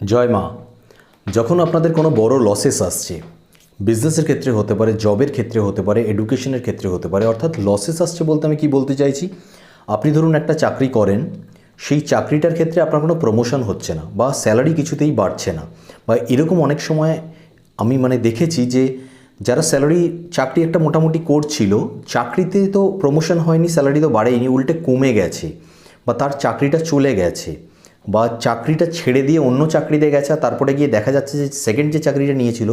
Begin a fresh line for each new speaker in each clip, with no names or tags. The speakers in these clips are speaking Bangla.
জয় মা, যখন আপনাদের কোনো বড় লসেস আসছে বিজনেসের ক্ষেত্রে হতে পারে জবের ক্ষেত্রে হতে পারে এডুকেশনের ক্ষেত্রে হতে পারে, অর্থাৎ লসেস আসছে বলতে আমি কি বলতে চাইছি? আপনি ধরুন একটা চাকরি করেন, সেই চাকরিটার ক্ষেত্রে আপনার কোনো প্রমোশন হচ্ছে না বা স্যালারি কিছুতেই বাড়ছে না। বা এরকম অনেক সময় আমি মানে দেখেছি যে, যারা স্যালারি চাকরি একটা মোটামুটি করছিল, চাকরিতে তো প্রমোশন হয়নি স্যালারি তো বাড়েনি উল্টে কমে গেছে বা তার চাকরিটা চলে গেছে। বা চাকরিটা ছেড়ে দিয়ে অন্য চাকরিতে গেছে তারপরে গিয়ে দেখা যাচ্ছে যে সেকেন্ড যে চাকরিটা নিয়েছিল,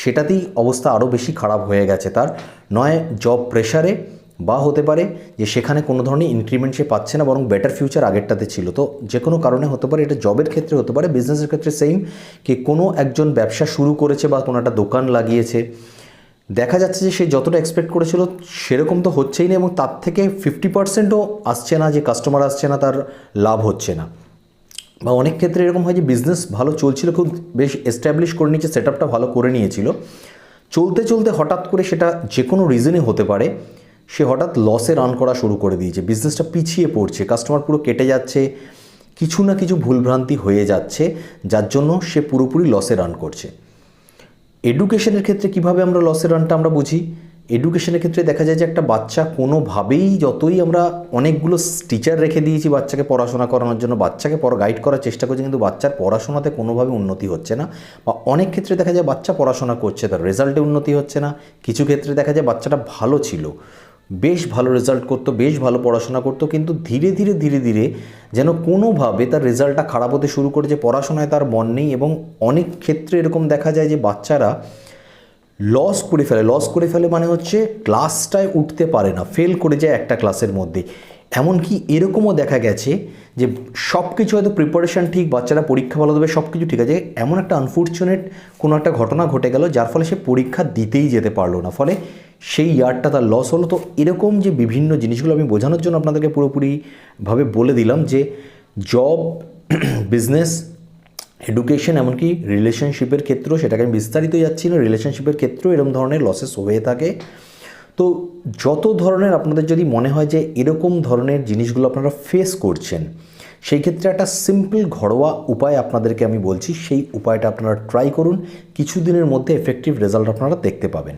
সেটাতেই অবস্থা আরও বেশি খারাপ হয়ে গেছে। তার নয় জব প্রেশারে বা হতে পারে যে সেখানে কোনো ধরনের ইনক্রিমেন্ট সে পাচ্ছে না, বরং বেটার ফিউচার আগেরটাতে ছিল। তো যে কোনো কারণে হতে পারে, এটা জবের ক্ষেত্রে হতে পারে বিজনেসের ক্ষেত্রে সেম কি কোনো একজন ব্যবসা শুরু করেছে বা কোনো একটা দোকান লাগিয়েছে। দেখা যাচ্ছে যে সে যতটা এক্সপেক্ট করেছিল, সেরকম তো হচ্ছেই না এবং তার থেকে ফিফটি পার্সেন্টও আসছে না, যে কাস্টমার আসছে না, তার লাভ হচ্ছে না। বা অনেক ক্ষেত্রে এরকম হয় যে বিজনেস ভালো চলছিল, খুব বেশ এস্টাবলিশ করে নিয়েছে সেট আপটা ভালো করে নিয়েছিল। চলতে চলতে হঠাৎ করে সেটা যে কোনো রিজনে হতে পারে, সে হঠাৎ লসে রান করা শুরু করে দিয়েছে। বিজনেসটা পিছিয়ে পড়ছে কাস্টমার পুরো কেটে যাচ্ছে, কিছু না কিছু ভুলভ্রান্তি হয়ে যাচ্ছে, যার জন্য সে পুরোপুরি লসে রান করছে। এডুকেশনের ক্ষেত্রে কীভাবে আমরা লসের রানটা আমরা বুঝি? এডুকেশনের ক্ষেত্রে দেখা যায় যে একটা বাচ্চা কোনোভাবেই যতই আমরা অনেকগুলো টিচার রেখে দিয়েছি বাচ্চাকে পড়াশোনা করানোর জন্য, বাচ্চাকে পড়া গাইড করার চেষ্টা করছি, কিন্তু বাচ্চার পড়াশোনাতে কোনোভাবে উন্নতি হচ্ছে না। বা অনেক ক্ষেত্রে দেখা যায় বাচ্চা পড়াশোনা করছে, তার রেজাল্টে উন্নতি হচ্ছে না। কিছু ক্ষেত্রে দেখা যায় বাচ্চাটা ভালো ছিল, বেশ ভালো রেজাল্ট করতো, বেশ ভালো পড়াশোনা করতো, কিন্তু ধীরে ধীরে ধীরে ধীরে যেন কোনোভাবে তার রেজাল্টটা খারাপ হতে শুরু করেছে, পড়াশোনায় তার মন নেই এবং অনেক ক্ষেত্রে এরকম দেখা যায় যে বাচ্চারা লস করে ফেলে। লস করে ফেলে মানে হচ্ছে ক্লাসটায় উঠতে পারে না। ফেল করে যায় একটা ক্লাসের মধ্যে। এমনকি এরকমও দেখা গেছে যে সব কিছু হয়তো প্রিপারেশান ঠিক, বাচ্চারা পরীক্ষা ভালো দেবে সব কিছু ঠিক আছে। এমন একটা আনফর্চুনেট কোনো একটা ঘটনা ঘটে গেল, যার ফলে সে পরীক্ষা দিতেই যেতে পারল না। ফলে সেই ইয়ারটা তার লস হলো। তো এরকম যে বিভিন্ন জিনিসগুলো আমি বোঝানোর জন্য আপনাদেরকে পুরোপুরিভাবে বলে দিলাম যে জব বিজনেস এডুকেশন এমনকি রিলেশনশিপের ক্ষেত্রেও সেটাকে আমি বিস্তারিত যাচ্ছি না। রিলেশনশিপের ক্ষেত্রেও এরকম ধরনের লসেস হয়ে থাকে। তো যত ধরনের আপনাদের যদি মনে হয় যে এরকম ধরনের জিনিসগুলো আপনারা ফেস করছেন, সেই ক্ষেত্রে একটা সিম্পল ঘরোয়া উপায় আপনাদেরকে আমি বলছি। সেই উপায়টা আপনারা ট্রাই করুন। কিছুদিনের মধ্যে এফেক্টিভ রেজাল্ট আপনারা দেখতে পাবেন।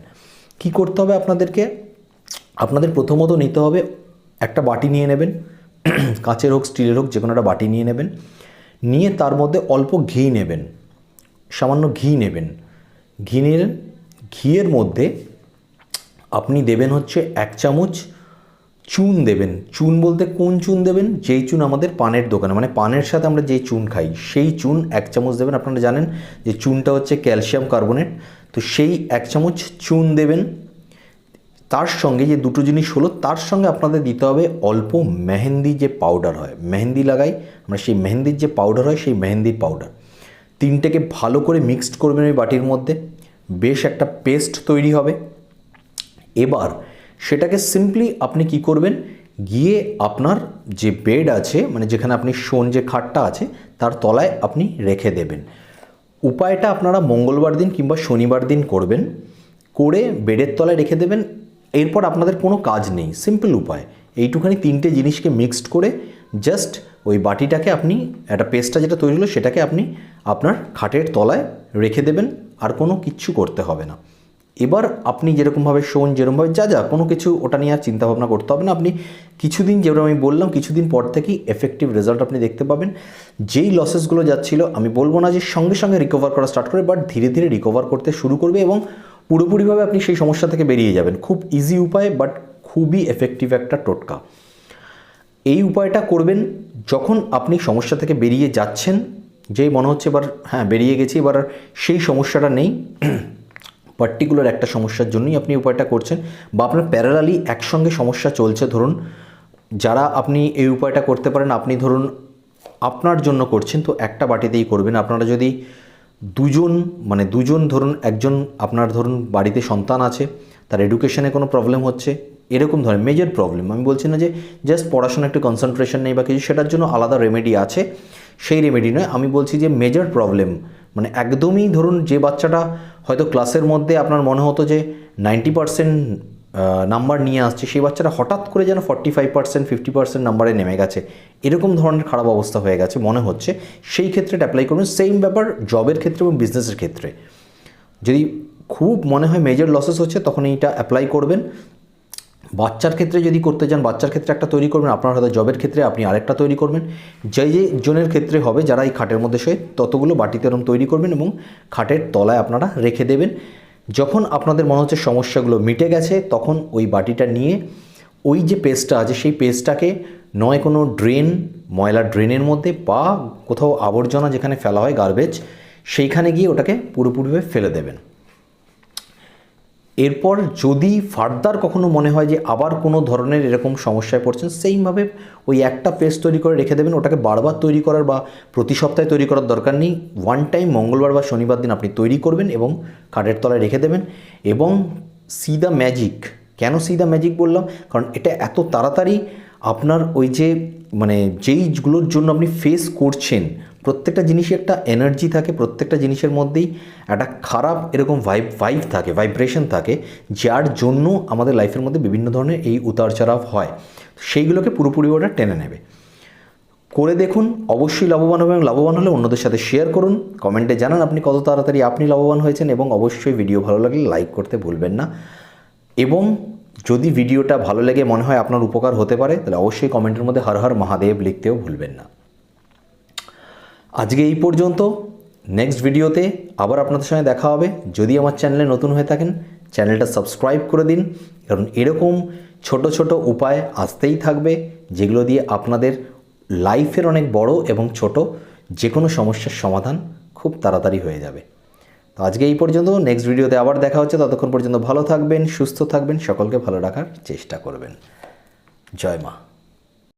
কি করতে হবে আপনাদেরকে? আপনাদের প্রথমত নিতে হবে একটা বাটি নিয়ে নেবেন। কাঁচের হোক, স্টিলের হোক যে কোনো একটা বাটি নিয়ে নেবেন। নিয়ে তার মধ্যে অল্প ঘি নেবেন, সামান্য ঘি নেবেন। ঘি নিলেন ঘিয়ের মধ্যে আপনি দেবেন হচ্ছে এক চামচ চুন দেবেন। চুন বলতে কোন চুন দেবেন? যেই চুন আমাদের পানের দোকানে মানে পানের সাথে আমরা যেই চুন খাই, সেই চুন এক চামচ দেবেন। আপনারা জানেন যে চুনটা হচ্ছে ক্যালসিয়াম কার্বনেট, তো সেই এক চামচ চুন দেবেন। তার সঙ্গে যে দুটো জিনিস হলো, তার সঙ্গে আপনাদের দিতে হবে অল্প মেহেন্দি যে পাউডার হয়। মেহেন্দি লাগাই, আমরা সেই মেহেন্দির যে পাউডার হয়, সেই মেহেন্দির পাউডার তিনটেকে ভালো করে মিক্সড করবেন ওই বাটির মধ্যে। বেশ একটা পেস্ট তৈরি হবে। এবার সেটাকে সিম্পলি আপনি কি করবেন, গিয়ে আপনার যে বেড আছে মানে যেখানে আপনি শোন যে খাটটা আছে, তার তলায় আপনি রেখে দেবেন। উপায়টা আপনারা মঙ্গলবার দিন কিংবা শনিবার দিন করবেন। করে বেডের তলায় রেখে দেবেন। এরপর আপনাদের কোনো কাজ নেই সিম্পল উপায়। এইটুখানি তিনটে জিনিসকে মিক্সড করে জাস্ট ওই বাটিটাকে আপনি, একটা পেস্টটা যেটা তৈরি হলো সেটাকে আপনি আপনার খাটের তলায় রেখে দেবেন, আর কোনো কিচ্ছু করতে হবে না। এবার আপনি যেরকমভাবে শোন, যেরকমভাবে যা যা, কোনো কিছু ওটা নিয়ে আর চিন্তাভাবনা করতে হবে না। আপনি কিছুদিন, যেরকম আমি বললাম, কিছুদিন পর থেকেই এফেক্টিভ রেজাল্ট আপনি দেখতে পাবেন। যেই লসেসগুলো যাচ্ছিল, আমি বলব না যে সঙ্গে সঙ্গে রিকভার করা স্টার্ট করে বাট ধীরে ধীরে রিকভার করতে শুরু করবে এবং পুরোপুরিভাবে আপনি সেই সমস্যা থেকে বেরিয়ে যাবেন। খুব ইজি উপায় বাট খুবই এফেক্টিভ একটা টোটকা। এই উপায়টা করবেন যখন আপনি সমস্যা থেকে বেরিয়ে যাচ্ছেন, যেই মনে হচ্ছে এবার হ্যাঁ বেরিয়ে গেছি, এবার সেই সমস্যাটা নেই। পার্টিকুলার একটা সমস্যার জন্যই আপনি উপায়টা করছেন, বা আপনার প্যারালালি একসঙ্গে সমস্যা চলছে। ধরুন, যারা আপনি এই উপায়টা করতে পারেন, আপনি ধরুন, আপনার জন্য করছেন, তো একটা বাটিতেই করবেন। আপনারা যদি দুজন মানে দুজন ধরুন, একজন আপনার ধরুন বাড়িতে সন্তান আছে, তার এডুকেশনে কোনো প্রবলেম হচ্ছে, এরকম ধরনের মেজর প্রবলেম আমি বলছি না যে জাস্ট পড়াশোনা একটু কনসেন্ট্রেশন নেই বা কিছু, সেটার জন্য আলাদা রেমেডি আছে, সেই রেমেডি নয়। আমি বলছি যে মেজর প্রবলেম মানে একদমই ধরুন যে বাচ্চাটা হয়তো ক্লাসের মধ্যে আপনার মনে হতো যে নাইনটি পার্সেন্ট নাম্বার নিয়ে আসছে। সেই বাচ্চারা হঠাৎ করে যেন forty five percent fifty percent নাম্বারে নেমে গেছে। এরকম ধরনের খারাপ অবস্থা হয়ে গেছে মনে হচ্ছে। সেই ক্ষেত্রে অ্যাপ্লাই করবেন সেম ব্যাপার জবের ক্ষেত্রে এবং বিজনেসের ক্ষেত্রে। যদি খুব মনে হয় মেজর লসেস হচ্ছে, তখন এইটা অ্যাপ্লাই করবেন। বাচ্চার ক্ষেত্রে যদি করতে চান, বাচ্চার ক্ষেত্রে একটা তৈরি করবেন। আপনার হয়তো জবের ক্ষেত্রে আপনি আরেকটা তৈরি করবেন। যে যে জনের ক্ষেত্রে হবে, যারা এই খাটের মধ্যে শোয়, ততগুলো বাটিতে এরম তৈরি করবেন এবং খাটের তলায় আপনারা রেখে দেবেন। যখন আপনাদের মনে হচ্ছে সমস্যাগুলো মিটে গেছে, তখন ওই বাটিটা নিয়ে ওই যে পেস্টটা আছে, সেই পেস্টটাকে নয় কোনো ড্রেন, ময়লা ড্রেনের মধ্যে বা কোথাও আবর্জনা যেখানে ফেলা হয় গার্বেজ, সেইখানে গিয়ে ওটাকে পুরোপুরিভাবে ফেলে দেবেন। এরপর যদি ফার্দার কখনো মনে হয় যে আবার কোনো ধরনের এরকম সমস্যায় পড়ছেন, সেইভাবে ওই একটা পেস্ট তৈরি করে রেখে দেবেন। ওটাকে বারবার তৈরি করার বা প্রতি সপ্তাহে তৈরি করার দরকার নেই। ওয়ান টাইম মঙ্গলবার বা শনিবার দিন আপনি তৈরি করবেন এবং কাঠের তলায় রেখে দেবেন। এবং সি দ্য ম্যাজিক কেন সি দ্য ম্যাজিক বললাম? কারণ এটা এত তাড়াতাড়ি আপনার ওই যে মানে যেইগুলোর জন্য আপনি ফেস করছেন প্রত্যেকটা জিনিসই একটা এনার্জি থাকে, প্রত্যেকটা জিনিসের মধ্যেই একটা খারাপ এরকম ভাইব ভাইব থাকে ভাইব্রেশন থাকে, যার জন্য আমাদের লাইফের মধ্যে বিভিন্ন ধরনের এই উতার চড়াও হয়। সেইগুলোকে পুরোপুরি ওটা টেনে নেবে। করে দেখুন, অবশ্যই লাভবান হবে এবং লাভবান হলে অন্যদের সাথে শেয়ার করুন। কমেন্টে জানান আপনি কত তাড়াতাড়ি আপনি লাভবান হয়েছেন এবং অবশ্যই ভিডিও ভালো লাগলে লাইক করতে ভুলবেন না। এবং যদি ভিডিওটা ভালো লেগে মনে হয় আপনার উপকার হতে পারে, তাহলে অবশ্যই কমেন্টের মধ্যে হর হর মহাদেব লিখতেও ভুলবেন না। আজকে এই পর্যন্ত। নেক্সট ভিডিওতে আবার আপনাদের সঙ্গে দেখা হবে। যদি আমার চ্যানেলে নতুন হয়ে থাকেন চ্যানেলটা সাবস্ক্রাইব করে দিন। কারণ এরকম ছোট ছোট উপায় আসতেই থাকবে, যেগুলো দিয়ে আপনাদের লাইফের অনেক বড় এবং ছোট যে কোনো সমস্যার সমাধান খুব তাড়াতাড়ি হয়ে যাবে। তো আজকে এই পর্যন্ত। নেক্সট ভিডিওতে আবার দেখা হচ্ছে। ততক্ষণ পর্যন্ত ভালো থাকবেন, সুস্থ থাকবেন, সকলকে ভালো রাখার চেষ্টা করবেন। জয় মা।